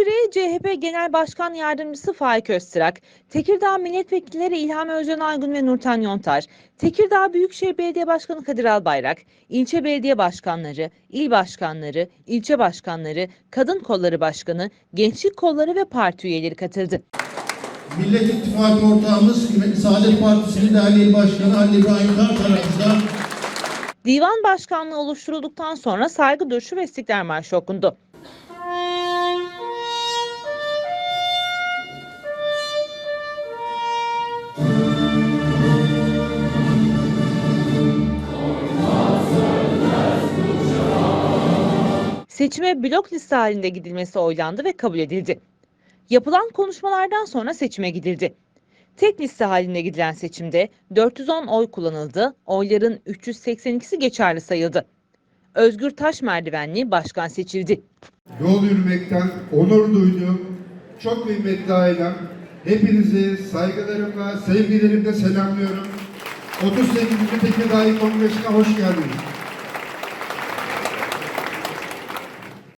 Kongre'ye CHP Genel Başkan Yardımcısı Faik Öztürk, Tekirdağ Milletvekilleri İlham Özcan Aygun ve Nurten Yontar, Tekirdağ Büyükşehir Belediye Başkanı Kadir Albayrak, ilçe belediye başkanları, il başkanları, ilçe başkanları, kadın kolları başkanı, gençlik kolları ve parti üyeleri katıldı. Millet İttifakı ortağımız kıymetli Saadet Partisi'nin değerli il başkanı Ali İbrahim Kar tarafından Divan başkanlığı oluşturulduktan sonra saygı duruşu ve istiklal marşı okundu. Seçime blok liste halinde gidilmesi oylandı ve kabul edildi. Yapılan konuşmalardan sonra seçime gidildi. Tek liste halinde gidilen seçimde 410 oy kullanıldı, oyların 382'si geçerli sayıldı. Özgür Taş Merdivenli başkan seçildi. Yol yürümekten onur duydum. Çok kıymetli ailem. Hepinizi saygılarımla, sevgilerimle selamlıyorum. 38. Tekirdağ Kongresi'ne hoş geldiniz.